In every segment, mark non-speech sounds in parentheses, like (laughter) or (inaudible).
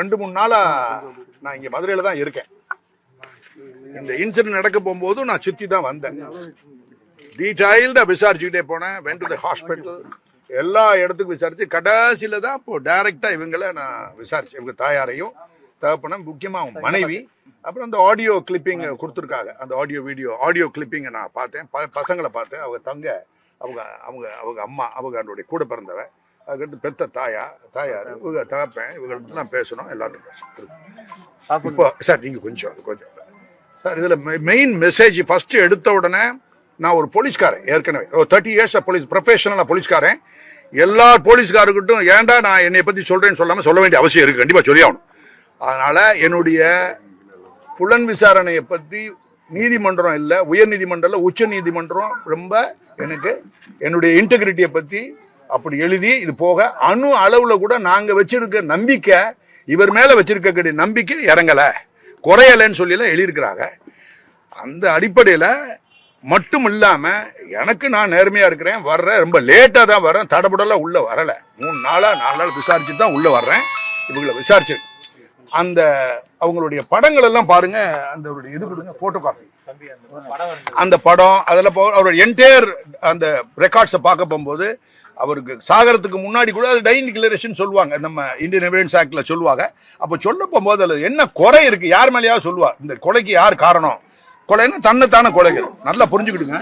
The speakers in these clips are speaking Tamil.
ரெண்டு மூணு நாளா நான் இங்க மதுரையில தான் இருக்கேன். இந்த இன்சிடென்ட் நடக்க போகும்போது நான் சுத்தி தான் வந்தேன். டீடைல்டா விசாரிச்சுக்கிட்டே போனேன். வென் டு த ஹாஸ்பிட்டல் எல்லா இடத்துக்கும் விசாரிச்சு கடைசியில தான் இப்போ டைரக்டா இவங்கள நான் விசாரிச்சேன். இவங்க தாயாரையும் தகப்பன முக்கியமா அவங்க மனைவி அப்புறம் அந்த ஆடியோ கிளிப்பிங் கொடுத்துருக்காங்க. அந்த ஆடியோ வீடியோ ஆடியோ கிளிப்பிங்கை நான் பார்த்தேன். ப- பசங்களை பார்த்தேன். அவங்க தங்க அவங்க அவங்க அவங்க அம்மா அவங்க அதனுடைய கூட பிறந்தவன். அதுக்கடுத்து பெத்த தாயா தாயார் இவங்க தகப்பேன் இவங்கள்ட்ட நான் பேசணும் எல்லாரும் பேசணும். இப்போ சார் நீங்க கொஞ்சம் கொஞ்சம். சார் இதுல மெயின் மெசேஜ் ஃபர்ஸ்ட் எடுத்த உடனே நான் ஒரு போலீஸ்காரன் ஏற்கனவே. ஒரு தேர்ட்டி இயர்ஸ் போலீஸ் ப்ரொஃபஷனலாக போலீஸ்காரன். எல்லா போலீஸ்காரர்கிட்டும் ஏன்டா நான் என்னை பத்தி சொல்றேன்னு சொல்லாம சொல்ல வேண்டிய அவசியம் இருக்கு. கண்டிப்பா சொல்லி ஆகணும் அதனால என்னுடைய புலன் விசாரணையை பத்தி நீதிமன்றம் இல்லை உயர் நீதிமன்றம் இல்ல, உச்ச நீதிமன்றம் ரொம்ப எனக்கு என்னுடைய இன்டெகிரிட்டியை பத்தி அப்படி எழுதி இது போக அணு அளவுல கூட நாங்க வச்சிருக்க நம்பிக்கை இவர் மேல வச்சிருக்கக்கூடிய நம்பிக்கை இறங்கல. குறையலைன்னு சொல்லி எல்லாம் எழுதியிருக்கிறாங்க. அந்த அடிப்படையில மட்டும் இல்லாம எனக்கு நான் நேர்மையா இருக்கிறேன் வர்றேன் ரொம்ப லேட்டா தான் வரேன் தடபுடலாம் உள்ள வரல. மூணு நாளா நாலு நாள் விசாரிச்சு தான் உள்ள வர்றேன். இவங்களை விசாரிச்சு அந்த அவங்களுடைய படங்கள் எல்லாம் பாருங்க அந்த இது கொடுங்க போட்டோ காப்பி அந்த படம் அதில் போ அவருடைய என்டையர் அந்த ரெக்கார்ட்ஸை பார்க்க போகும்போது அவருக்கு சாகரத்துக்கு முன்னாடி கூட அது டைன் டிக்ளரேஷன் சொல்லுவாங்க. நம்ம இந்தியன் எவிடன்ஸ் ஆக்டில் சொல்லுவாங்க. அப்போ சொல்ல போகும்போது அதில் என்ன குறை இருக்கு? யார் மேலேயாவது சொல்லுவா? இந்த கொலைக்கு யார் காரணம்? கொலைன்னா தன்னைத்தான கொலைகள். நல்லா புரிஞ்சுக்கிடுங்க.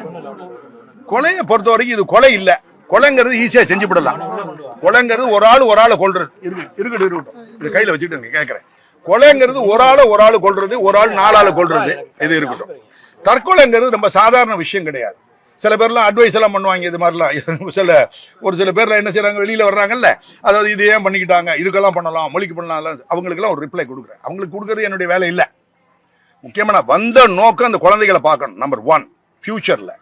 கொலையை பொறுத்த வரைக்கும் இது கொலை இல்லை. கொலைங்கிறது ஈஸியாக செஞ்சு விடலாம் கொலைங்கிறது ஒரு ஆள் ஒரு ஆளை கொள்றது இருக்கு இருக்கட்டும் இருக்கட்டும். இது கையில் வச்சுக்கிட்டு கேட்குறேன். கொலைங்கிறது ஒரு ஆளை ஒரு ஆள் கொள்றது ஒரு ஆள் நாலு ஆள் கொல்றது. இது இருக்கட்டும். தற்கொலைங்கிறது ரொம்ப சாதாரண விஷயம் கிடையாது. சில பேர்லாம் அட்வைஸ் எல்லாம் பண்ணுவாங்க இது மாதிரிலாம். (laughs) சில ஒரு சில பேர்லாம் என்ன செய்கிறாங்க வெளியில வர்றாங்கல்ல அதாவது இது ஏன் பண்ணிக்கிட்டாங்க இதுக்கெல்லாம் பண்ணலாம் மொழிக்கு பண்ணலாம் அவங்களுக்கெல்லாம் ஒரு ரிப்ளை கொடுக்குறேன். அவங்களுக்கு கொடுக்கறது என்னுடைய வேலை இல்லை. முக்கியமாக நான் வந்த நோக்கம் அந்த குழந்தைகளை பார்க்கணும் நம்பர் ஒன் ஃபியூச்சரில்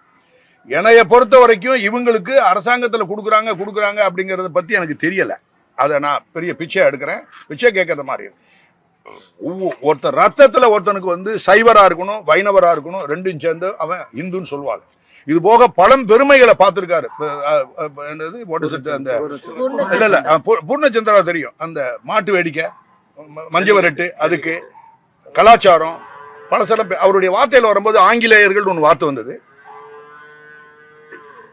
என்னைய பொறுத்த வரைக்கும் இவங்களுக்கு அரசாங்கத்தில் கொடுக்குறாங்க கொடுக்குறாங்க அப்படிங்கிறத பற்றி எனக்கு தெரியலை. அதை நான் பெரிய பிச்சை எடுக்கிறேன். பிச்சை கேட்கறது மாதிரி ஒவ்வொ- ஒருத்தர் ரத்தத்தில் ஒருத்தனுக்கு வந்து சைவராக இருக்கணும் வைணவராக இருக்கணும் ரெண்டும் சேர்ந்து அவன் இந்துன்னு சொல்லுவாங்க. இது போக பழம் பெருமைகளை பார்த்திருக்காரு. என்னது? அந்த இல்ல இல்ல பூர்ணச்சந்திரா தெரியும். அந்த மாட்டு வேடிக்கை மஞ்சவரட்டு மஞ்ச விரட்டு அதுக்கு கலாச்சாரம் பல சில அவருடைய வார்த்தையில வரும்போது ஆங்கிலேயர்கள் ஒன்று வார்த்தை வந்தது.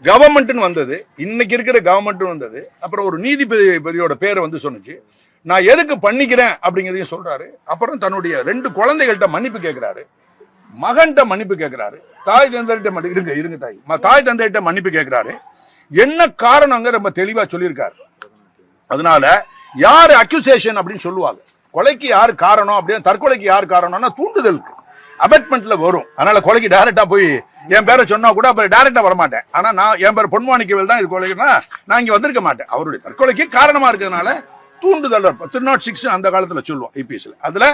கவர்மெண்ட்னு வந்தது. இன்னைக்கு இருக்கிற கவர்மெண்ட் வந்தது. அப்புறம் ஒரு நீதிபதியோட பேரை வந்து சொன்னுச்சு. நான் எதுக்கு பண்ணிக்கிறேன் அப்படிங்கிறதையும் சொல்றாரு. அப்புறம் தன்னுடைய ரெண்டு குழந்தைகள்கிட்ட மன்னிப்பு கேட்கிறாரு மகன்கிட்ட மன்னிப்பு கேட்கிறாரு தாய் தந்தையிட்ட மன்னி- இருங்க இருங்க தாய். ம- தாய் தந்தையிட்ட மன்னிப்பு கேட்கிறாரு என்ன காரணங்க ரொம்ப தெளிவா சொல்லியிருக்காரு. அதனால யார் அக்யூசேஷன் அப்படின்னு சொல்லுவாங்க. கொலைக்கு யார் காரணம் அப்படின்னு தற்கொலைக்கு யார் காரணம்னா தூண்டுதலுக்கு. அபெட்மெண்ட்ல வரும். அதனால கொலைக்கு டைரக்டா போய் என் பேரை சொன்னா கூட அப்புறம் டைரக்டா வரமாட்டேன். ஆனா நான் என் பேர் பொன்மாணிக்கவேல் தான் இது கொலைக்குன்னா நான் இங்க வந்திருக்க மாட்டேன். அவருடைய தற்கொலைக்கு காரணமா இருக்கிறதுனால தூண்டுதல் நாட் சிக்ஸ் அந்த காலத்துல சொல்லுவோம் ஐபிஎஸ்ல அதுல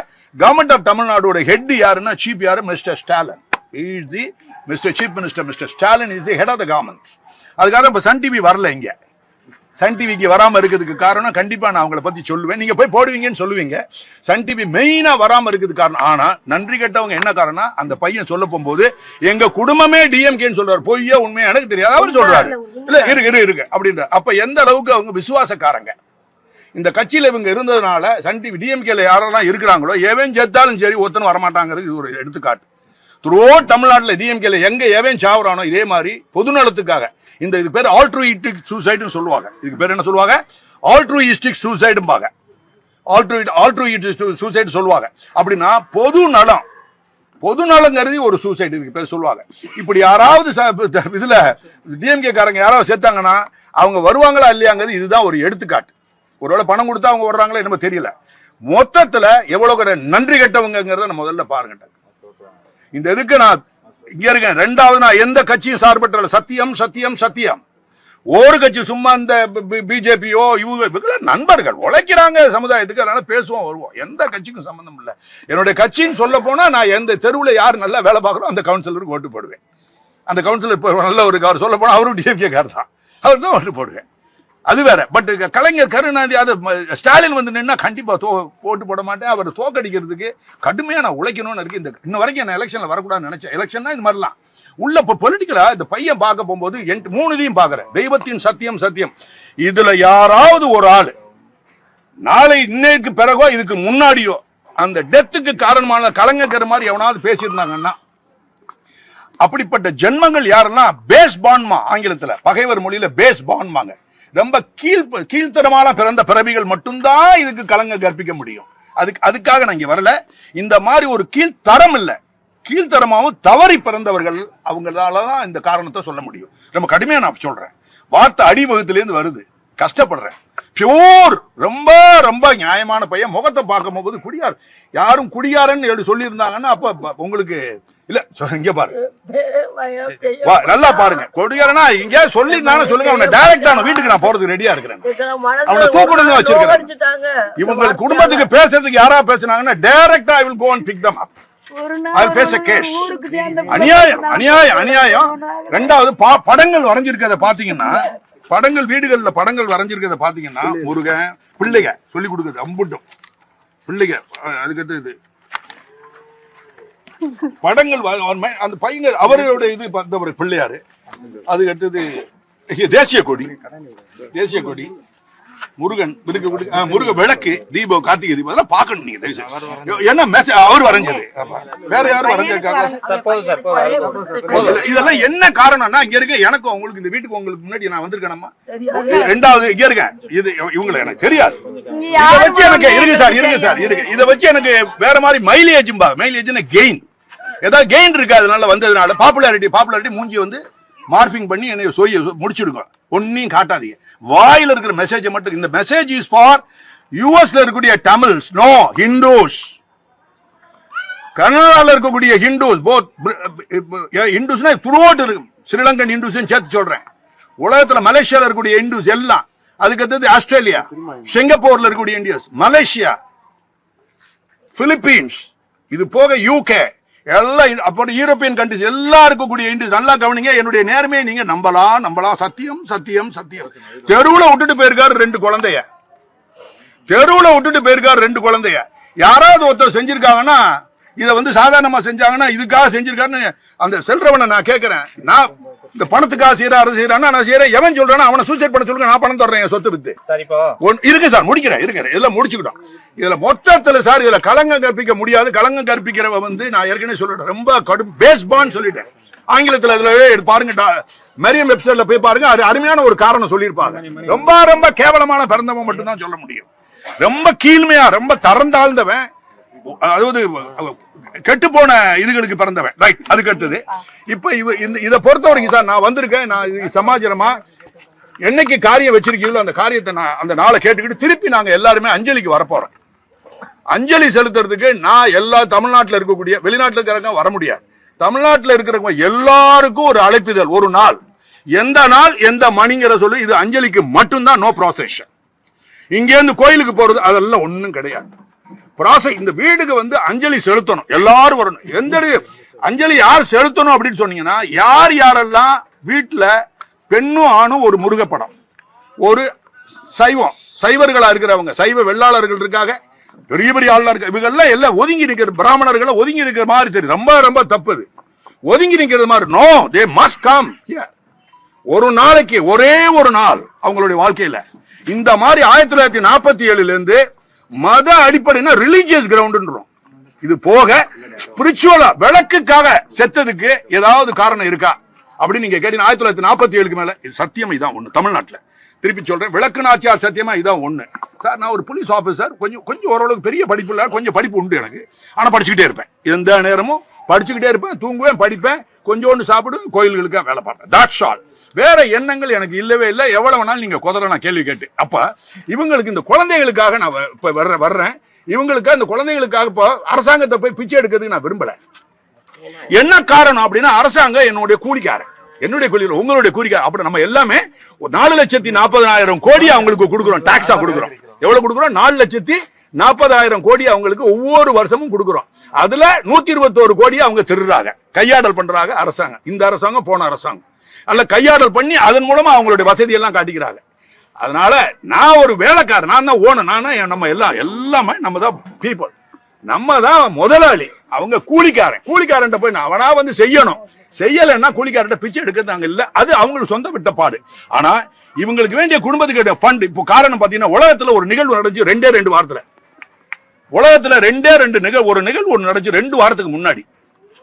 கவர்மெண்ட் ஆஃப் தமிழ்நாடோட ஹெட் யாருன்னா சீஃப் யாரு? Mister Stalin is the Mister chief minister Mister Stalin is the head of the government அதுக்காக இப்ப சன் டிவி வரல இங்க. சன் டிவிக்கு வராம இருக்கிறதுக்கு காரணம் கண்டிப்பா நான் அவங்கள பத்தி சொல்லுவேன். நீங்க போய் போடுவீங்கன்னு சொல்லுவீங்க. சன் டிவி மெயினா வராம இருக்கிறதுக்கு காரணம். ஆனா நன்றி கெட்டவங்க என்ன காரணம் அந்த பையன் சொல்ல போகும்போது எங்க குடும்பமே டிஎம்கேன்னு சொல்றாரு. பொய்யா உண்மையா எனக்கு தெரியாது. அவர் சொல்றாரு. இல்ல இருக்கு இருக்கு இருக்கு அப்படின்ற அப்ப எந்த அளவுக்கு அவங்க விசுவாசக்காரங்க? இந்த கட்சியில் இவங்க இருந்ததுனால சன் டிவி டிஎம்கேல யாரெல்லாம் இருக்கிறாங்களோ எவன் செத்தாலும் சரி ஒருத்தனும் வரமாட்டாங்கிறது இது ஒரு எடுத்துக்காட்டு. த்ரூ தமிழ்நாட்டில் டிஎம்கேல எங்க எவன் சாவுறானோ இதே மாதிரி பொதுநலத்துக்காக இந்த இது பேர் ஆல்ட்ரூயிட்டிக் சூசைடுன்னு சொல்லுவாங்க. இதுக்கு பேர் என்ன சொல்லுவாங்க? ஆல்ட்ரூயிஸ்டிக் சூசைடும்பாங்க ஆல்ட்ரூயிட் ஆல்ட்ரூயிட்டிக் சூசைடு சொல்லுவாங்க. அப்படின்னா பொது நலம். பொது நலம் கருதி ஒரு சூசைட் இதுக்கு பேர் சொல்லுவாங்க. இப்படி யாராவது ச- இதுல டிஎம்கே காரங்க யாராவது சேர்த்தாங்கன்னா அவங்க வருவாங்களா இல்லையாங்கிறது இதுதான் ஒரு எடுத்துக்காட்டு. ஒருவேளை பணம் கொடுத்தா அவங்க வர்றாங்களா என்னமோ தெரியல. மொத்தத்துல எவ்வளவு நன்றி கெட்டவங்கிறத நம்ம முதல்ல பாருங்க. இந்த இதுக்கு நான் இங்க இருக்கேன். ரெண்டாவது நான் எந்த கட்சியும் சார்பற்ற சத்தியம் சத்தியம் சத்தியம். ஒரு கட்சி சும்மா இந்த பிஜேபியோ இவங்க நண்பர்கள் உழைக்கிறாங்க சமுதாயத்துக்கு. அதனால பேசுவோம் வருவோம். எந்த கட்சிக்கும் சம்பந்தம் இல்லை. என்னுடைய கட்சின்னு சொல்ல போனா நான் எந்த தெருவில் யார் நல்லா வேலை பார்க்குறோம் அந்த கவுன்சிலருக்கு ஓட்டு போடுவேன். அந்த கவுன்சிலர் இப்போ நல்ல ஒரு அவர் சொல்ல போனா அவரும் டிஎம்கே கார் தான். அவர் தான் ஓட்டு போடுவேன். அது வேற. பட் கலைஞர் கருணாநிதி அது ஸ்டாலின் வந்து நின்னா கண்டிப்பா தோ போட்டு போட மாட்டேன். அவர் தோக்கடிக்கிறதுக்கு கடுமையா நான் உழைக்கணும்னு இருக்கு. இந்த இன்ன வரைக்கும் நான் எலெக்ஷன்ல வரக்கூடாதுன்னு நினைச்சேன். எலெக்ஷன்னா இது மாதிரிலாம். உள்ள இப்போ பொலிட்டிக்கலா இந்த பையன் பார்க்க போகும்போது என் மூணுதையும் பார்க்குறேன். தெய்வத்தின் சத்தியம் சத்தியம். இதுல யாராவது ஒரு ஆள் நாளை இன்னைக்கு பிறகோ இதுக்கு முன்னாடியோ அந்த டெத்துக்கு காரணமான கலைஞர் மாதிரி எவனாவது பேசியிருந்தாங்கன்னா அப்படிப்பட்ட ஜென்மங்கள் யாருன்னா பேஸ் பான்மா ஆங்கிலத்துல. பகைவர் மொழியில பேஸ் பான்மாங்க ரொம்ப கீழ் கீழ்த்தரமான பிறந்த பிறவிகள் மட்டும்தான் இதுக்கு கலங்க கற்பிக்க முடியும். அதுக்கு அதுக்காக நான் இங்க வரல. இந்த மாதிரி ஒரு கீழ்த்தரம் இல்ல. கீழ்த்தரமாவும் தவறி பிறந்தவர்கள் அவங்களால தான் இந்த காரணத்தை சொல்ல முடியும். ரொம்ப கடுமையா நான் சொல்றேன். வார்த்தை அடிவகத்திலேருந்து வருது. கஷ்டப்படுறேன். பியூர் ரொம்ப ரொம்ப நியாயமான பையன். முகத்தை பார்க்கும் போது குடியார். யாரும் குடியாரன்னு எழுதி சொல்லியிருந்தாங்கன்னா அப்ப உங்களுக்கு இல்ல சொ- இங்க பாரு. வா, நல்லா பாருங்க. கொடியாரனா இங்க சொல்லிருந்தாலும் சொல்லுங்க. அவனை டைரக்டா நான் வீட்டுக்கு நான் போறதுக்கு ரெடியா இருக்கிறேன் அவனை தூக்கணும்னு வச்சிருக்கிறேன். இவங்க குடும்பத்துக்கு பேசுறதுக்கு யாரா பேசுனாங்கன்னா டைரக்டா I will go and pick them up அநியாயம் அநியாயம் அநியாயம் ரெண்டாவது பா- படங்கள் வரைஞ்சிருக்கிறத பாத்தீங்கன்னா படங்கள் வீடுகள்ல படங்கள் வரைஞ்சிருக்கிறத பாத்தீங்கன்னா முருகன் பிள்ளைக சொல்லி கொடுக்குறது அம்புட்டும் பிள்ளைக அஹ் அதுக்கடுத்து இது படங்கள் அந்த பையங்க அவரோட இது பார்த்தவர் பிள்ளையாரு. அதுக்கு அடுத்தது தேசிய கொடி. தேசிய கொடி. முருகன் ஆ, முருக விளக்கு தீபம் கார்த்திகை தீபம் அதெல்லாம் பார்க்கணும் நீங்க தயவு செய்து. என்ன மெசேஜ் அவர் வரைஞ்சது. வேற யாரும் வரைஞ்சிருக்காங்க? இதெல்லாம் என்ன காரணம்னா இங்க இருக்க எனக்கும் உங்களுக்கு இந்த வீட்டுக்கு உங்களுக்கு முன்னாடி நான் வந்திருக்கேனமா ரெண்டாவது இங்க இருக்க இது இவங்களை எனக்கு தெரியாது. இத வச்சு எனக்கு இருக்கு சார் இருக்கு சார் இருக்கு இத வச்சு எனக்கு வேற மாதிரி மைலேஜ் பா மைலேஜ் கெயின் ஏதாவது கெயின் இருக்கு அதனால வந்ததுனால பாப்புலாரிட்டி பாப்புலாரிட்டி மூஞ்சி வந்து மார்பிங் பண்ணி என்னை சொரிய முடிச்சிடுங்க. ஒன்னையும் காட்டாதீங்க. வாயில இருக்கிற மெசேஜ் மட்டும் இந்த மெசேஜ் இஸ் ஃபார் யூஎஸ்ல இருக்கக்கூடிய தமிழ்ஸ் நோ ஹிந்துஸ் கனடாவில் இருக்கக்கூடிய ஹிந்துஸ் போத் ஹிந்துஸ்னா துருவோட்டு இருக்கும் ஸ்ரீலங்கன் ஹிந்துஸ் சேர்த்து சொல்றேன். உலகத்துல மலேசியால இருக்கக்கூடிய ஹிந்துஸ் எல்லாம் அதுக்கடுத்தது ஆஸ்திரேலியா சிங்கப்பூர்ல இருக்கக்கூடிய இந்தியஸ் மலேசியா பிலிப்பீன்ஸ் இது போக யூகே எல்லாம் அப்புறம் யூரோப்பியன் கண்ட்ரிஸ் எல்லாம் இருக்கக்கூடிய இண்டிஸ் நல்லா கவனிங்க என்னுடைய நேர்மையை நீங்க நம்பலாம் நம்பலாம் சத்தியம் சத்தியம் சத்தியம். தெருவுல விட்டுட்டு போயிருக்காரு ரெண்டு குழந்தைய. தெருவுல விட்டுட்டு போயிருக்காரு ரெண்டு குழந்தைய. யாராவது ஒருத்தர் செஞ்சிருக்காங்கன்னா இதை வந்து சாதாரணமா செஞ்சாங்கன்னா இதுக்காக செஞ்சிருக்காருன்னு அந்த செல்றவனை நான் கேட்கிறேன் நான் இந்த பணத்துக்காக செய்யறாரு செய்யறான்னா நான் செய்யறேன் எவன் சொல்றானா அவனை சூசைட் பண்ண சொல்லுங்க நான் பணம் தர்றேன் சொத்து வித்து. இருக்கு சார் முடிக்கிறேன் இருக்கிறேன் இதெல்லாம் முடிச்சுக்கிட்டோம். இதுல மொத்தத்துல சார் இதுல களங்கம் கற்பிக்க முடியாது. களங்கம் கற்பிக்கிறவ வந்து நான் ஏற்கனவே சொல்லிட்டேன். ரொம்ப கடும் பேஸ்பான் சொல்லிட்டேன். ஆங்கிலத்துல அதுல பாருங்க மரியம் வெப்சைட்ல போய் பாருங்க அது அருமையான ஒரு காரணம் சொல்லியிருப்பாங்க. ரொம்ப ரொம்ப கேவலமான பிறந்தவன் மட்டும் தான் சொல்ல முடியும். ரொம்ப கீழ்மையா ரொம்ப தரந்தாழ்ந்தவன் அதாவது கெட்டு போன இதுகளுக்கு பிறந்தவன். ரைட் அதுக்கு அடுத்தது இப்ப இவ இந்த இதை பொறுத்த வரைக்கும் சார் நான் வந்திருக்கேன் நான் இது சமாச்சாரமா என்னைக்கு காரியம் வச்சிருக்கீங்களோ அந்த காரியத்தை நான் அந்த நாளை கேட்டுக்கிட்டு திருப்பி நாங்க எல்லாருமே அஞ்சலிக்கு வரப்போறோம். அஞ்சலி செலுத்துறதுக்கு நான் எல்லா தமிழ்நாட்டில் இருக்கக்கூடிய வெளிநாட்டில் இருக்கிறவங்க வர முடியாது. தமிழ்நாட்டில் இருக்கிறவங்க எல்லாருக்கும் ஒரு அழைப்பிதழ் ஒரு நாள். எந்த நாள் எந்த மணிங்கிற சொல்லி இது அஞ்சலிக்கு மட்டும்தான் நோ ப்ராசஷன் இங்கேருந்து கோயிலுக்கு போறது அதெல்லாம் ஒன்றும் கிடையாது. ப்ராசஸ் இந்த வீடுக்கு வந்து அஞ்சலி செலுத்தணும். எல்லாரும் வரணும். எந்த அஞ்சலி யார் செலுத்தணும் அப்படின்னு சொன்னீங்கன்னா யார் யாரெல்லாம் வீட்டில் பெண்ணும் ஆணும் ஒரு முருகப்படம். ஒரு சைவம். சைவர்களாக இருக்கிறவங்க. சைவ வெள்ளாளர்கள் இருக்காங்க. பெரிய பெரிய ஆளா இருக்க இவங்கெல்லாம் எல்லாம் ஒதுங்கி நிற்கிற பிராமணர்களை ஒதுங்கி நிற்கிற மாதிரி தெரியும். ரொம்ப ரொம்ப தப்புது ஒதுங்கி நிற்கிறது மாதிரி. நோ தே மஸ்ட் கம் ஒரு நாளைக்கு ஒரே ஒரு நாள் அவங்களுடைய வாழ்க்கையில். இந்த மாதிரி ஆயிரத்தி தொள்ளாயிரத்தி நாற்பத்தி ஏழுல இருந்து மத அடிப்படைனா ரிலீஜியஸ் கிரவுண்டுன்றோம் இது போக ஸ்பிரிச்சுவலா விளக்குக்காக செத்ததுக்கு ஏதாவது காரணம் இருக்கா? அப்படின்னு நீங்க கேட்டீங்க ஆயிரத்தி தொள்ளாயிரத்தி நாற்பத்தி ஏழுக்கு மேல இது சத்தியம் இதான் ஒண்ணு தமிழ்நாட்டில். திருப்பி சொல்றேன் விளக்கு நாச்சியார் சத்தியமா இதான் ஒண்ணு. சார் நான் ஒரு போலீஸ் ஆஃபீஸர் கொஞ்சம் கொஞ்சம் ஓரளவுக்கு பெரிய படிப்பு இல்லை கொஞ்சம் படிப்பு உண்டு எனக்கு. ஆனால் படிச்சுக்கிட்டே இருப்பேன். எந்த நேரமும் படிச்சுக்கிட்டே இருப்பேன் தூங்குவேன் படிப்பேன் கொஞ்சோண்டு சாப்பிடும் கோயில்களுக்காக வேலை பார்ப்பேன். தட்ஸ் ஆல் வேற எண்ணங்கள் எனக்கு இல்லவே இல்லை. எவ்வளவு வேணாலும் நீங்க குதிரை நான் கேள்வி கேட்டு அப்ப இவங்களுக்கு இந்த குழந்தைகளுக்காக நான் வ- இப்ப வர்ற வர்றேன். இவங்களுக்கு அந்த குழந்தைகளுக்காக இப்போ அரசாங்கத்தை போய் பிச்சை எடுக்கிறதுக்கு நான் விரும்பல. என்ன காரணம் அப்படின்னா அரசாங்கம் என்னுடைய கூலிக்காரன். என்னுடைய கூலி உங்களுடைய கூலிக்காரன். அப்படி நம்ம எல்லாமே ஒரு நாலு லட்சத்தி நாற்பதாயிரம் கோடி அவங்களுக்கு கொடுக்குறோம். டாக்ஸா கொடுக்குறோம். எவ்வளவு கொடுக்குறோம்? நாலு லட்சத்தி நாற்பதாயிரம் கோடி அவங்களுக்கு ஒவ்வொரு வருஷமும் கொடுக்குறோம். அதுல நூத்தி இருபத்தோரு கோடி அவங்க திருடுறாங்க. கையாடல் பண்றாங்க அரசாங்கம். இந்த அரசாங்கம் போன அரசாங்கம். அல்ல கையாடல் பண்ணி அதன் மூலமா அவங்களுடைய வசதி எல்லாம் காட்டிக்கிறாங்க. அதனால நான் ஒரு வேலைக்காரன். நான் தான் ஓன நான் நம்ம எல்லாம் எல்லாமே நம்ம தான் பீப்புள் நம்ம தான் முதலாளி. அவங்க கூலிக்காரன். கூலிக்காரன் போய் நான் அவனா வந்து செய்யணும். செய்யலைன்னா கூலிக்காரன் பிச்சை எடுக்கிறது நாங்க இல்ல. அது அவங்களுக்கு சொந்த விட்ட பாடு. ஆனா இவங்களுக்கு வேண்டிய குடும்பத்துக்கு ஃபண்ட் இப்போ காரணம் பாத்தீங்கன்னா உலகத்துல ஒரு நிகழ்வு நடந்துச்சு ரெண்டே ரெண்டு வாரத்துல. உலகத்துல ரெண்டே ரெண்டு நிகழ் ஒரு நிகழ்வு ஒன்று நடந்துச்சு ரெண்டு வாரத்துக்கு முன்னாடி.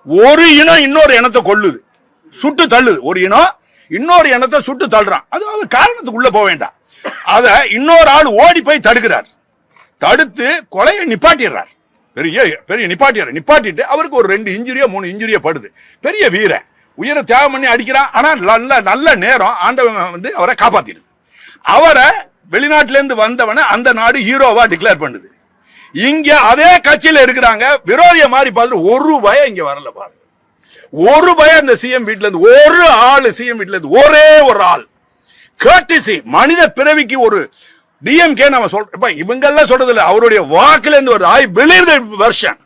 ஒரு இனம் இன்னொரு இனத்தை கொள்ளுது சுட்டு தள்ளுது. ஒரு இனம் இன்னொரு இனத்தை சுட்டு தள்ளுறான். அது அவர் காரணத்துக்கு உள்ள போக வேண்டாம். அத இன்னொரு ஆள் ஓடி போய் தடுக்கிறார். தடுத்து கொலையை நிப்பாட்டிடுறார். பெரிய பெரிய நிப்பாட்டிடுற நிப்பாட்டிட்டு அவருக்கு ஒரு ரெண்டு இன்ஜுரியோ மூணு இன்ஜுரியோ படுது. பெரிய வீரன் உயிரை தியாகம் பண்ணி அடிக்கிறான். ஆனா நல்ல நல்ல நேரம் ஆண்டவன் வந்து அவரை காப்பாத்திடுது. அவரை வெளிநாட்டிலேருந்து வந்தவனை அந்த நாடு ஹீரோவா டிக்ளேர் பண்ணுது. இங்க அதே கட்சியில இருக்கிறாங்க விரோதிய மாதிரி பார்த்துட்டு ஒரு பயம் இங்க வரல பாருங்க. ஒரு பயம் இந்த சிஎம் வீட்டுல இருந்து ஒரு ஆள் சிஎம் வீட்டுல இருந்து ஒரே ஒரு ஆள். கேட்டிசி மனித பிறவிக்கு ஒரு டிஎம்கே நம்ம சொல்றோம் இவங்க எல்லாம் சொல்றது இல்லை அவருடைய வாக்குல இருந்து வருது. ஐ பிலீவ் த வெர்ஷன்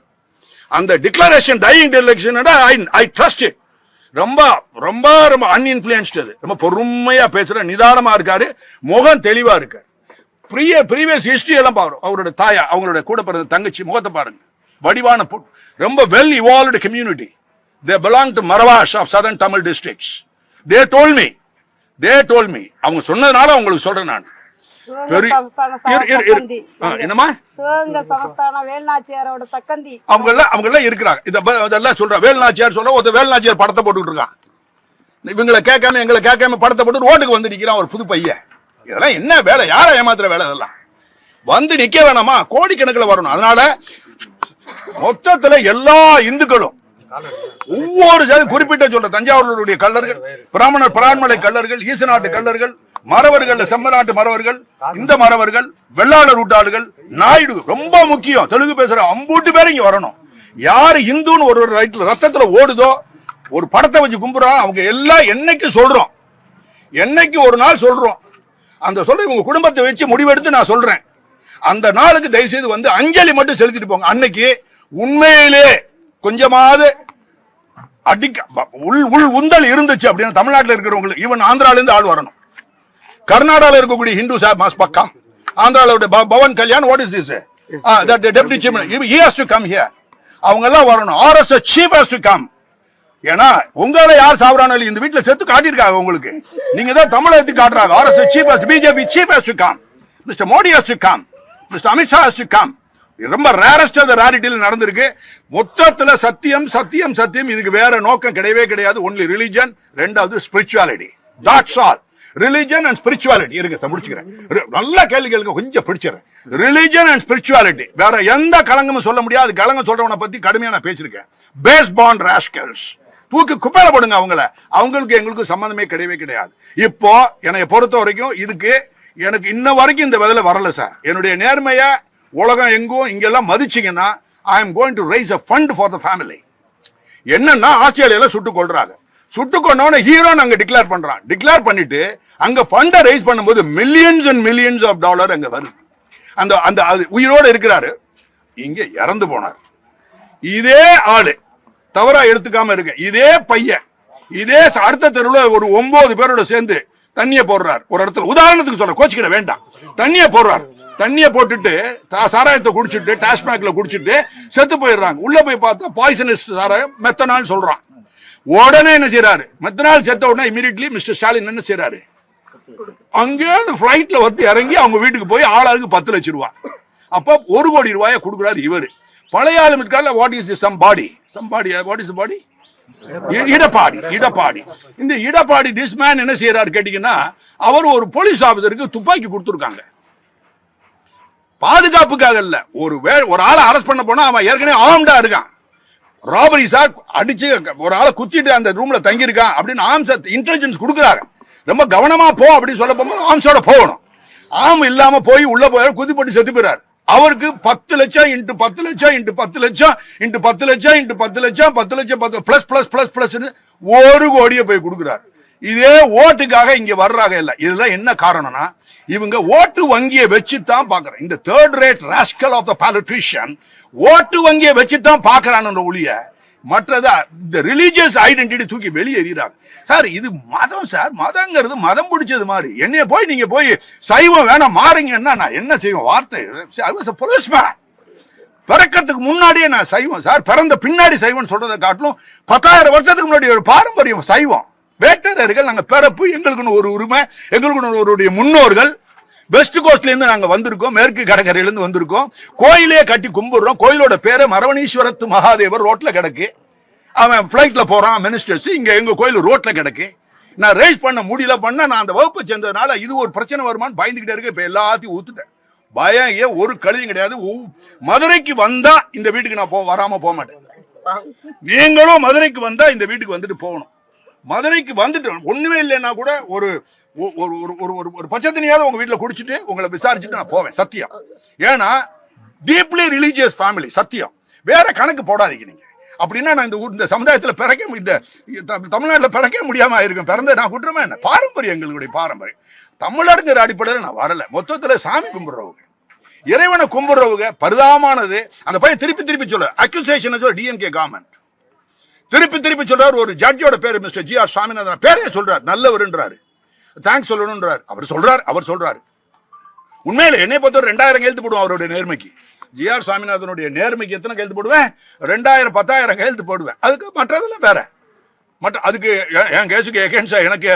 அந்த declaration dying election I I trust it ரொம்ப ரொம்ப ரொம்ப அன்இன்ஃபுளுன்ஸ்ட் அது. ரொம்ப பொறுமையா பேசுற நிதானமா இருக்காரு. முகம் தெளிவா இருக்காரு. பிரிய ப்ரீவியஸ் ஹிஸ்டரி எல்லாம் பாக்குறோம் அவரோட தாயா அவங்களோட கூட பிறந்த தங்கச்சி முகத்தை பாருங்க. வடிவான ரொம்ப well evolved community they belong to மரவாஷ் of southern Tamil districts they told me they told me அவங்க சொன்னதுனால அவங்களுக்கு சொல்றேன் நான். என்னமா அவங்க எல்லாம் அவங்க எல்லாம் இருக்கிறாங்க. இதெல்லாம் சொல்ற. வேல்நாச்சியார் சொல்ற ஒருத்த வேல்நாச்சியார் படத்தை போட்டுட்டு இருக்கான். இவங்களை கேட்காம எங்களை கேட்காம படத்தை போட்டு ரோட்டுக்கு வந்து நிக்கிறான் ஒரு புது பையன். இதெல்லாம் என்ன வேலை? யாரை ஏமாத்துற வேலை இதெல்லாம்? வந்து நிக்க வேணாமா? கோடிக்கணக்கில் வரணும். அதனால மொத்தத்துல எல்லா இந்துக்களும் ஒவ்வொரு ஜாதி குறிப்பிட்ட சொல்ற தஞ்சாவூருடைய கல்லர்கள் பிராமணர் பிரான்மலை கள்ளர்கள் ஈசநாட்டு கல்லர்கள் மறவர்கள் செம்மநாட்டு மறவர்கள் இந்த மறவர்கள் வெள்ளாளர் ஊட்டாளர்கள் நாயுடு ரொம்ப முக்கியம். தெலுங்கு பேசுற அம்பூட்டு பேர் இங்க வரணும். யாரு இந்துன்னு ஒரு ஒரு ரைட்ல ரத்தத்துல ஓடுதோ ஒரு படத்தை வச்சு கும்புறோம் அவங்க எல்லாம் என்னைக்கு சொல்றோம். என்னைக்கு ஒரு நாள் சொல்றோம். அந்த சொல்ற உங்க குடும்பத்தை வச்சு முடிவெடுத்து நான் சொல்றேன். அந்த நாளுக்கு தயவு செய்து வந்து அஞ்சலி மட்டும் செலுத்திட்டு போங்க. அன்னைக்கு உண்மையிலே கொஞ்சமாவது அடிக்க உள் உள் உந்தல் இருந்துச்சு அப்படின்னு தமிழ்நாட்டில் இருக்கிறவங்களுக்கு ஈவன் ஆந்திரால இருந்து ஆள் வரணும். கர்நாடகால இருக்கக்கூடிய ஹிந்து சாப் மாஸ் பக்கம். ஆந்திரால ப- Pawan Kalyan what is this deputy chief he has to come here அவங்க எல்லாம் வரணும். RS chief has to come ஏன்னா உங்களை யார் சாவரான இந்த வீட்டுல செத்து காட்டியிருக்காங்க உங்களுக்கு. நீங்க தான் தமிழகத்தை காட்டுறாங்க. RS chief has BJP chief has come Mister Modi has come Mister Amit Shah has come ரொம்ப ரேரஸ்ட் அந்த ரேரிட்டியில் நடந்திருக்கு. மொத்தத்துல சத்தியம் சத்தியம் சத்தியம். இதுக்கு வேற நோக்கம் கிடையவே கிடையாது. ஒன்லி ரிலிஜன் ரெண்டாவது spirituality that's all religion and spirituality இருங்க முடிச்சுக்கிறேன். நல்ல கேள்வி கேளுங்க கொஞ்சம் பிடிச்சிடுறேன். ரிலிஜன் அண்ட் ஸ்பிரிச்சுவாலிட்டி வேற எந்த கலங்கமும் சொல்ல முடியாது. கலங்க சொல்றவனை பத்தி கடுமையா நான் பேசியிருக்கேன். பேஸ் பாண்ட் ராஷ்கல்ஸ் தூக்கி குப்பையில போடுங்க அவங்கள. அவங்களுக்கு எங்களுக்கு சம்மந்தமே கிடையவே கிடையாது. இப்போ என்னை பொறுத்த வரைக்கும் இதுக்கு எனக்கு இன்ன வரைக்கும் இந்த விதையில வரல சார் என்னுடைய நேர்மையை உலகம் எங்கும் இங்கெல்லாம் மதிச்சீங்கன்னா I am going to raise a fund for the family என்னன்னா ஆஸ்திரேலியால சுட்டு கொள்றாங்க சுட்டு கொண்டவன ஹீரோ அங்க டிக்ளேர் பண்றான். டிக்ளேர் பண்ணிட்டு அங்க ஃபண்டை ரைஸ் பண்ணும்போது millions and millions of dollar அங்க வருது. அந்த அந்த அது இருக்கிறாரு. இங்க இறந்து போனார். இதே ஆளு. தவறா எடுத்துக்காம இருக்க இதே பையன் இதே அடுத்த தெருவில் ஒரு ஒன்பது பேரோட சேர்ந்து தண்ணியை போடுறார். ஒரு இடத்துல உதாரணத்துக்கு சொல்ற கோச்சிக்கிட வேண்டாம். தண்ணியை போடுறார். தண்ணியை போட்டுட்டு தா- சாராயத்தை குடிச்சிட்டு டாஸ்மாக்ல குடிச்சிட்டு செத்து போயிடுறாங்க. உள்ள போய் பார்த்தா பாய்சனஸ் சாராயம் மெத்தனால் சொல்றான். உடனே என்ன செய்யறாரு மெத்தனால் செத்த உடனே இமீடியட்லி மிஸ்டர் ஸ்டாலின் என்ன செய்யறாரு அங்கே ஃபிளைட்ல வந்து இறங்கி அவங்க வீட்டுக்கு போய் ஆளாளுக்கு பத்து லட்சம் ரூபாய். அப்ப ஒரு கோடி ரூபாயை கொடுக்குறாரு இவரு. பழைய ஆளு what is the somebody somebody what is body Edappadi Edappadi. இந்த இடப்பாடி திஸ் மேன் என்ன செய்யறாரு கேட்டீங்கன்னா அவர் ஒரு போலீஸ் ஆபீசருக்கு துப்பாக்கி கொடுத்துருக்காங்க. பாதுகாப்புக்காக இல்ல ஒரு ஒரு ஆளை அரெஸ்ட் பண்ண போனா அவன் ஏற்கனவே ஆம்டா இருக்கான். ராபரி சார் அடிச்சு ஒரு ஆளை குத்திட்டு அந்த ரூம்ல தங்கி இருக்கான் அப்படின்னு ஆம்ஸ் இன்டெலிஜென்ஸ் கொடுக்குறாங்க. ரொம்ப கவனமா போ அப்படின்னு சொல்ல போகும்போது ஆம்ஸோட போகணும். ஆம் இல்லாம போய் உள்ள போய் குதி போட்டு செத்து போயிறாரு அவருக்கு பத்து லட்சம் இன்ட்டு பத்து லட்சம் இன்ட்டு பத்து லட்சம் இன்ட்டு பத்து லட்சம் இன்ட்டு பத்து லட்சம் பத்து லட்சம் பத்து பிளஸ் பிளஸ் பிளஸ் பிளஸ் ஒரு கோடியை போய் கொடுக்குறாரு. இதே ஓட்டுக்காக இங்க வர்றாங்க இல்லை இதெல்லாம் என்ன காரணம்னா இவங்க ஓட்டு வங்கியை வச்சு தான் பாக்குறேன் இந்த third rate rascal of the politician ஓட்டு வங்கியை வச்சு தான் பாக்குறான்னு ஒழிய மற்றதா இந்த ரிலீஜியஸ் ஐடென்டிட்டி தூக்கி வெளியே எறிகிறாங்க. சார் இது மதம் சார். மதங்கிறது மதம் பிடிச்சது மாதிரி. என்னைய போய் நீங்க போய் சைவம் வேணாம் மாறுங்கன்னா நான் என்ன செய்வேன்? வார்த்தை. புலிஸ்மேன் பிறக்கிறதுக்கு முன்னாடியே நான் சைவம் சார். பிறந்த பின்னாடி சைவம் சொல்றதை காட்டிலும் பத்தாயிரம் வருஷத்துக்கு முன்னாடி ஒரு பாரம்பரியம் சைவம். வேட்டரர்கள் நாங்கள் பிறப்பு எங்களுக்குன்னு ஒரு உரிமை எங்களுக்குன்னு ஒரு முன்னோர்கள். வெஸ்ட் கோஸ்ட்ல இருந்து நாங்க வந்திருக்கோம். மேற்கு கடற்கரையில இருந்து வந்திருக்கோம். கோயிலே கட்டி கும்பிடுறோம். கோயிலோட பேரு மரவணீஸ்வரத்து மகாதேவர் ரோட்ல கிடக்கு. அவன் பிளைட்ல போறான் மினிஸ்டர்ஸ் இங்க எங்க கோயில் ரோட்ல கிடக்கு. நான் ரைஸ் பண்ண முடியல. பண்ண நான் அந்த வகுப்பு சேர்ந்ததுனால இது ஒரு பிரச்சனை வருமான்னு பயந்துகிட்டே இருக்கு இப்ப எல்லாத்தையும் ஊத்துட்டேன். பயம் ஏன்? ஒரு கழுதியும் கிடையாது. மதுரைக்கு வந்தா இந்த வீட்டுக்கு நான் போ வராம போக மாட்டேன். நீங்களும் மதுரைக்கு வந்தா இந்த வீட்டுக்கு வந்துட்டு போகணும். மதுரைக்கு வந்துட்டு ஒண்ணுமே இல்லைன்னா கூட ஒரு ஒ- ஒரு ஒரு ஒரு ஒரு ஒரு பச்சை தண்ணியாவது உங்க வீட்டுல குடிச்சிட்டு உங்களை விசாரிச்சுட்டு நான் போவேன் சத்தியம். ஏன்னா டீப்லி ரிலீஜியஸ் ஃபேமிலி சத்தியம். வேற கணக்கு போடாதீங்க நீங்க. அப்படின்னா நான் இந்த ஊர் இந்த சமுதாயத்துல பிறக்க இந்த தமிழ்நாட்டில் பிறக்க முடியாம ஆயிருக்கும் பிறந்த நான் குற்றமா என்ன? பாரம்பரியம் எங்களுடைய பாரம்பரியம். தமிழருங்கிற அடிப்படையில் நான் வரல. மொத்தத்துல சாமி கும்பிடுறவங்க. இறைவனை கும்பிடுறவங்க பரிதாபமானது. அந்த பையன் திருப்பி திருப்பி சொல்ல அக்யூசேஷன் சொல்ல டிஎம்கே கவர்மெண்ட் திருப்பி திருப்பி சொல்றாரு ஒரு ஜட்ஜோட பேர் மிஸ்டர் ஜி ஆர் சாமிநாதன். பேரே சொல்றாரு நல்லவருன்றாரு. தேங்க்ஸ் சொல்லணும்ன்றாரு. அவர் சொல்றாரு அவர் சொல்றாரு. உண்மையில என்னை பொறுத்தவரை ரெண்டாயிரம் கையெழுத்து போடுவோம் அவருடைய நேர்மைக்கு. ஜி ஆர் சுவாமிநாதனுடைய நேர்மைக்கு எத்தனை கையெழுத்து போடுவேன்? ரெண்டாயிரம் பத்தாயிரம் கையெழுத்து போடுவேன். அதுக்கு மற்றதெல்லாம் வேற. மற்ற அதுக்கு என் கேஸுக்கு எகேன்ஸ்டா எனக்கு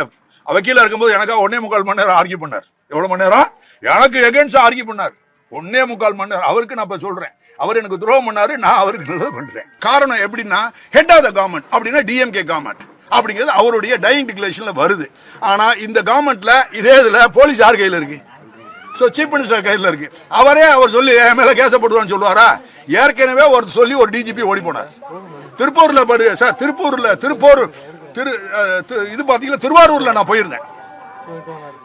வக்கீல இருக்கும்போது எனக்கா ஒன்னே முக்கால் மணி நேரம் ஆர்கியூ பண்ணார். எவ்வளவு மணி நேரம்? எனக்கு எகேன்ஸ்டா ஆர்கியூ பண்ணார். ஒன்னே முக்கால் மணி நேரம். அவருக்கு நான் இப்ப சொல்றேன். அவர் எனக்கு துரோகம் பண்ணாரு நான் அவருக்கு நல்லது பண்றேன். காரணம் எப்படின்னா ஹெட் ஆஃப் த கவர்மெண்ட் அப்படின்னா டிஎம்கே கவர்மெண்ட் அப்படிங்கிறது அவருடைய டையிங் டிக்ளரேஷன்ல வருது. ஆனா இந்த கவர்மெண்ட்ல இதே இதுல போலீஸ் யார் கையில இருக்கு? ஸோ சீஃப் மினிஸ்டர் கையில் இருக்கு. அவரே அவர் சொல்லி என் மேல கேச போடுவான்னு சொல்லுவாரா? ஏற்கனவே ஒரு சொல்லி ஒரு டிஜிபி ஓடி போனார். திருப்பூர்ல பாரு சார் திருப்பூர்ல திருப்பூர் திரு இது பாத்தீங்கன்னா திருவாரூர்ல நான் போயிருந்தேன்.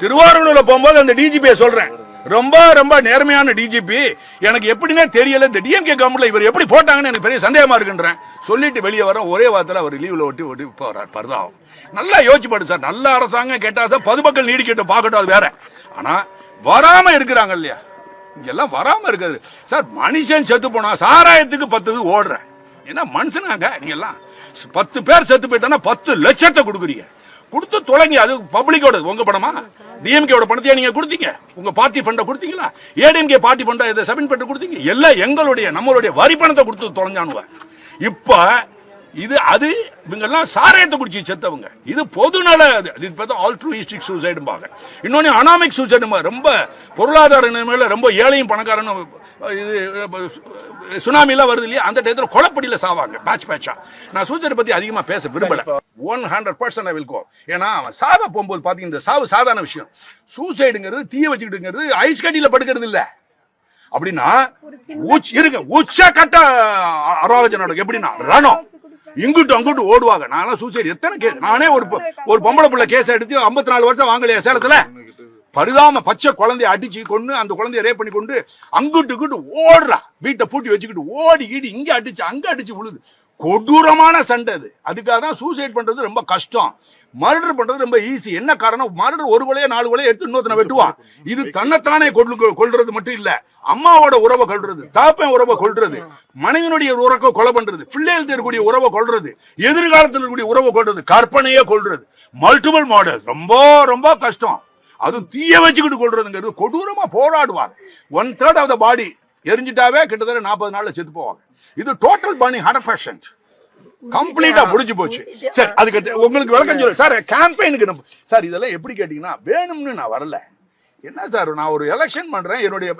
திருவாரூர்ல போகும்போது அந்த டிஜிபியை சொல்றேன். ரொம்ப ரொம்ப நேர்மையான டிஜிபி எனக்கு எப்படின்னே தெரியல. இந்த டிஎம்கே கவர்மெண்ட்ல இவர் எப்படி போட்டாங்கன்னு எனக்கு பெரிய சந்தேகமா இருக்குன்றேன். சொல்லிட்டு வெளியே வர ஒரே வாரத்தில் அவர் லீவ்ல ஒட்டி ஒட்டி போறார். பரதாவும் நல்லா யோசிச்சு சார். நல்ல அரசாங்கம் கேட்டா தான் பொதுமக்கள் நீடிக்கட்டும் பார்க்கட்டும் அது வேற. ஆனா வராம இருக்கிறாங்க இல்லையா? இங்கெல்லாம் வராம இருக்காது சார் மனுஷன் செத்து போனா சாராயத்துக்கு பத்து இது ஓடுறேன். என்ன மனுஷனாங்க நீங்க எல்லாம் பத்து பேர் செத்து போயிட்டானா பத்து லட்சத்தை கொடுக்குறீங்க. கொடுத்து தொலைங்க. அது பப்ளிக்கோட உங்க பணமா? டிஎம்கேவோட பணத்தையா நீங்க கொடுத்தீங்க? உங்க பார்ட்டி ஃபண்டை கொடுத்தீங்களா? ஏடிஎம்கே பார்ட்டி ஃபண்டை இதை சப்மிட் பண்ணி கொடுத்தீங்க? எல்லாம் எங்களுடைய நம்மளுடைய வரி பணத்தை கொடுத்து தொலைஞ்சானுவ இப்போ இது அது இவங்கெல்லாம் சாராயத்தை குடிச்சு செத்தவங்க. இது பொதுநல அது. இது பார்த்தா ஆல்ட்ரூயிஸ்டிக் சூசைடும்பாங்க இன்னொன்னு அனாமிக் சூசைடுமா ரொம்ப பொருளாதார நிலைமையில ரொம்ப ஏழையும் பணக்காரனும் இது சுனாமிலாம் வருது இல்லையா? அந்த டயத்தில் கொலப்படியில் சாவாங்க பேட்ச் பேட்சா. நான் சூசைடை பற்றி அதிகமாக பேச விரும்பல. One hundred percent wilco. ஏன்னா அவன் சாக போகும்போது பார்த்தீங்கன்னா இந்த சாவு சாதாரண விஷயம். சூசைடுங்கிறது தீய வச்சுக்கிட்டுங்கிறது ஐஸ் கட்டியில் படுக்கிறது இல்லை. அப்படின்னா இருங்க உச்ச கட்ட அராவஜ நடக்கும் எப்படின்னா ரணம். இங்கிட்டு அங்கிட்டு ஓடுவாங்க. நானும் சூசைடு எத்தனை கேஸ் நானே ஒரு ஒரு பொம்பளை பிள்ளை கேஸ் எடுத்து ஐம்பத்தி நாலு வருஷம் வாங்கலையா சேலத்தில். பரிதாம பச்சை குழந்தைய அடிச்சு கொண்டு அந்த குழந்தைய ரேப் பண்ணி கொண்டு அங்கிட்டு இங்கிட்டு ஓடுறா. வீட்டை பூட்டி வச்சுக்கிட்டு ஓடி கீடி இங்க அடிச்சு அங்க அடிச்சு விழுது. கொடூரமான சண்டை அது. அதுக்காக தான் சூசைட் பண்றது ரொம்ப கஷ்டம். மர்டர் பண்றது ரொம்ப ஈஸி என்ன காரணம்? மர்டர் ஒரு கொலையை நாலு கொலையை எடுத்து இன்னொருத்தனை வெட்டுவான். இது தன்னைத்தானே கொள்ளு கொள்றது மட்டும் இல்ல. அம்மாவோட உறவை கொள்றது தாப்பன் உறவை கொள்றது மனைவினுடைய உறக்க கொலை பண்றது பிள்ளைகள் இருக்கக்கூடிய உறவை கொள்றது எதிர்காலத்தில் இருக்கக்கூடிய உறவை கொள்றது கற்பனையே கொள்றது மல்டிபிள் மாடல் ரொம்ப ரொம்ப கஷ்டம். அதுவும் தீய வச்சுக்கிட்டு கொள்றதுங்கிறது கொடூரமா போராடுவாங்க. One third of the body எரிஞ்சிட்டாவே கிட்டத்தட்ட நாற்பது நாள்ல செத்து போவாங்க. இது டோட்டல் பர்னிங் ஹண்ட்ரட் பர்சன்ட் கம்ப்ளீட்டா முடிஞ்சு போச்சு. சரி அதுக்கு உங்களுக்கு விளக்கம் சொல்லு. சார் கேம்பெயினுக்கு சார் இதெல்லாம் எப்படி கேட்டீங்கன்னா வேணும்னு நான் வரல. என்ன சார் நான் ஒரு எலெக்ஷன் பண்றேன். என்னுடைய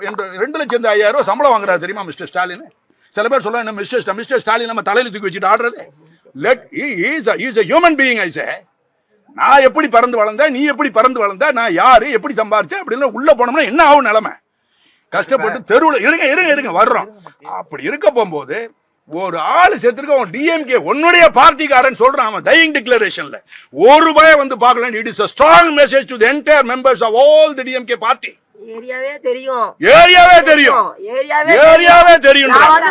ரெண்டு லட்சம் ஐயாயிரம் ரூபாய் சம்பளம் வாங்குறாரு தெரியுமா மிஸ்டர் ஸ்டாலின் சில பேர் சொல்ல என்ன மிஸ்டர் மிஸ்டர் ஸ்டாலின் நம்ம தலையில தூக்கி வச்சுட்டு ஆடுறது. Let is is human being I say நான் எப்படி பறந்து வளர்ந்தேன் நீ எப்படி பறந்து வளர்ந்த நான் யாரு எப்படி சம்பாரிச்சேன் அப்படின்னு உள்ள போனோம்னா என்ன ஆகும் நிலைமை? கஷ்டப்பட்டு தெருவுல இருங்க இருங்க இருங்க வர்றோம். அப்படி இருக்க போகும்போது ஒரு ஆளு செத்துருக்க அவன் டிஎம்கே உன்னுடைய பார்ட்டிக்காரன் சொல்றான் அவன் டையிங் டிக்ளரேஷன்ல ஒரு பயம் வந்து பார்க்கலாம் it is a strong message to the entire members of all the DMK party ஏரியாவே தெரியும். ஏரியாவே தெரியும். ஏரியாவே தெரியும். நான் வந்து